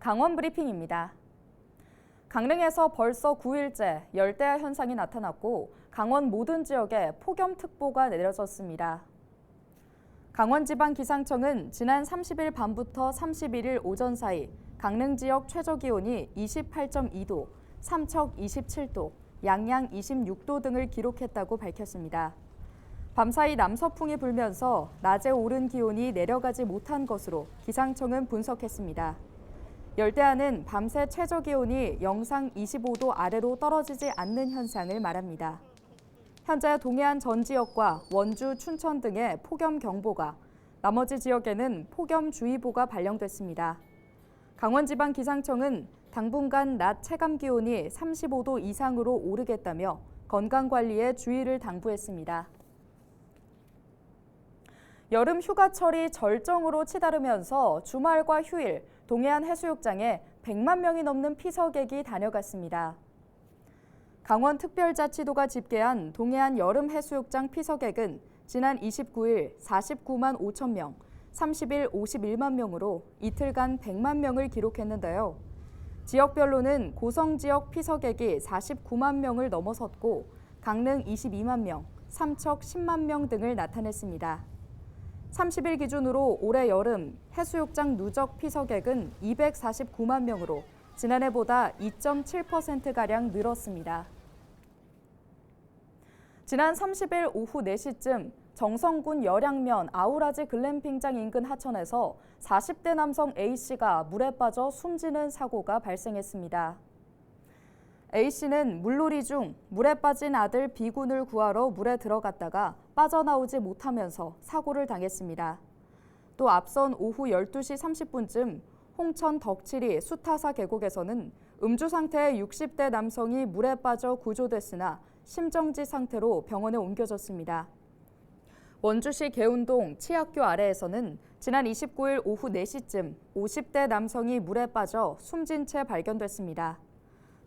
강원 브리핑입니다. 강릉에서 벌써 9일째 열대야 현상이 나타났고 강원 모든 지역에 폭염특보가 내려졌습니다. 강원지방기상청은 지난 30일 밤부터 31일 오전 사이 강릉 지역 최저 기온이 28.2도, 삼척 27도, 양양 26도 등을 기록했다고 밝혔습니다. 밤사이 남서풍이 불면서 낮에 오른 기온이 내려가지 못한 것으로 기상청은 분석했습니다. 열대야는 밤새 최저 기온이 영상 25도 아래로 떨어지지 않는 현상을 말합니다. 현재 동해안 전 지역과 원주, 춘천 등의 폭염 경보가, 나머지 지역에는 폭염 주의보가 발령됐습니다. 강원지방기상청은 당분간 낮 체감 기온이 35도 이상으로 오르겠다며 건강 관리에 주의를 당부했습니다. 여름 휴가철이 절정으로 치달으면서 주말과 휴일 동해안 해수욕장에 100만 명이 넘는 피서객이 다녀갔습니다. 강원특별자치도가 집계한 동해안 여름 해수욕장 피서객은 지난 29일 49만 5천 명, 30일 51만 명으로 이틀간 100만 명을 기록했는데요. 지역별로는 고성 지역 피서객이 49만 명을 넘어섰고 강릉 22만 명, 삼척 10만 명 등을 나타냈습니다. 30일 기준으로 올해 여름 해수욕장 누적 피서객은 249만 명으로 지난해보다 2.7%가량 늘었습니다. 지난 30일 오후 4시쯤 정성군 열양면 아우라지 글램핑장 인근 하천에서 40대 남성 A씨가 물에 빠져 숨지는 사고가 발생했습니다. A씨는 물놀이 중 물에 빠진 아들 B군을 구하러 물에 들어갔다가 빠져나오지 못하면서 사고를 당했습니다. 또 앞선 오후 12시 30분쯤 홍천 덕칠이 수타사 계곡에서는 음주 상태의 60대 남성이 물에 빠져 구조됐으나 심정지 상태로 병원에 옮겨졌습니다. 원주시 계운동 치학교 아래에서는 지난 29일 오후 4시쯤 50대 남성이 물에 빠져 숨진 채 발견됐습니다.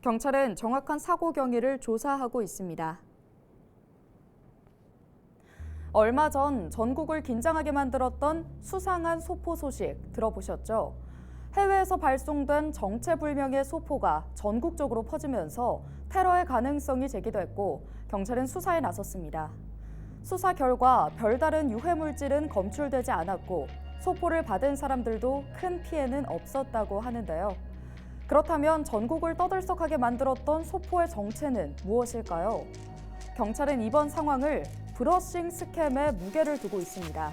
경찰은 정확한 사고 경위를 조사하고 있습니다. 얼마 전 전국을 긴장하게 만들었던 수상한 소포 소식 들어보셨죠? 해외에서 발송된 정체불명의 소포가 전국적으로 퍼지면서 테러의 가능성이 제기됐고 경찰은 수사에 나섰습니다. 수사 결과 별다른 유해 물질은 검출되지 않았고 소포를 받은 사람들도 큰 피해는 없었다고 하는데요. 그렇다면 전국을 떠들썩하게 만들었던 소포의 정체는 무엇일까요? 경찰은 이번 상황을 브러싱 스캠에 무게를 두고 있습니다.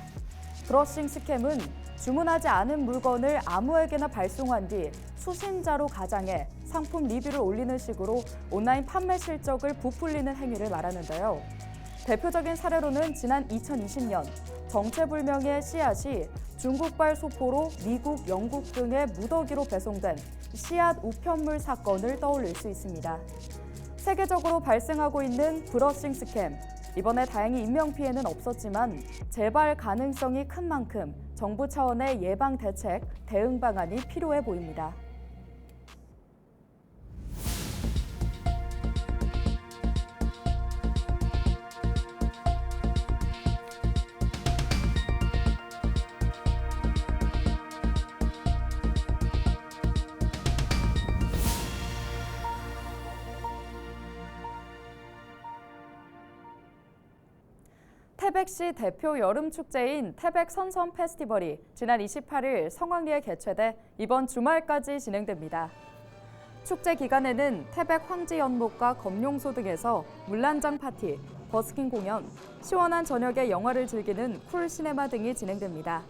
브러싱 스캠은 주문하지 않은 물건을 아무에게나 발송한 뒤 수신자로 가장해 상품 리뷰를 올리는 식으로 온라인 판매 실적을 부풀리는 행위를 말하는데요. 대표적인 사례로는 지난 2020년 정체불명의 씨앗이 중국발 소포로 미국, 영국 등의 무더기로 배송된 씨앗 우편물 사건을 떠올릴 수 있습니다. 세계적으로 발생하고 있는 브러싱 스캠. 이번에 다행히 인명 피해는 없었지만 재발 가능성이 큰 만큼 정부 차원의 예방 대책, 대응 방안이 필요해 보입니다. 태백시 대표 여름 축제인 태백 선선 페스티벌이 지난 28일 성황리에 개최돼 이번 주말까지 진행됩니다. 축제 기간에는 태백 황지 연못과 검룡소 등에서 물란장 파티, 버스킹 공연, 시원한 저녁에 영화를 즐기는 쿨 시네마 등이 진행됩니다.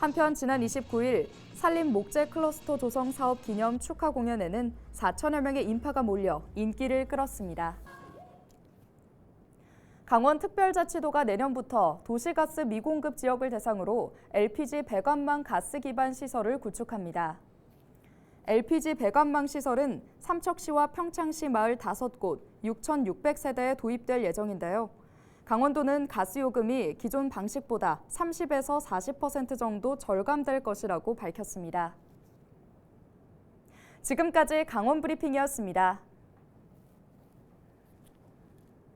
한편 지난 29일 산림 목재 클러스터 조성 사업 기념 축하 공연에는 4천여 명의 인파가 몰려 인기를 끌었습니다. 강원특별자치도가 내년부터 도시가스 미공급 지역을 대상으로 LPG 배관망 가스 기반 시설을 구축합니다. LPG 배관망 시설은 삼척시와 평창시 마을 5곳 6,600세대에 도입될 예정인데요. 강원도는 가스 요금이 기존 방식보다 30에서 40% 정도 절감될 것이라고 밝혔습니다. 지금까지 강원 브리핑이었습니다.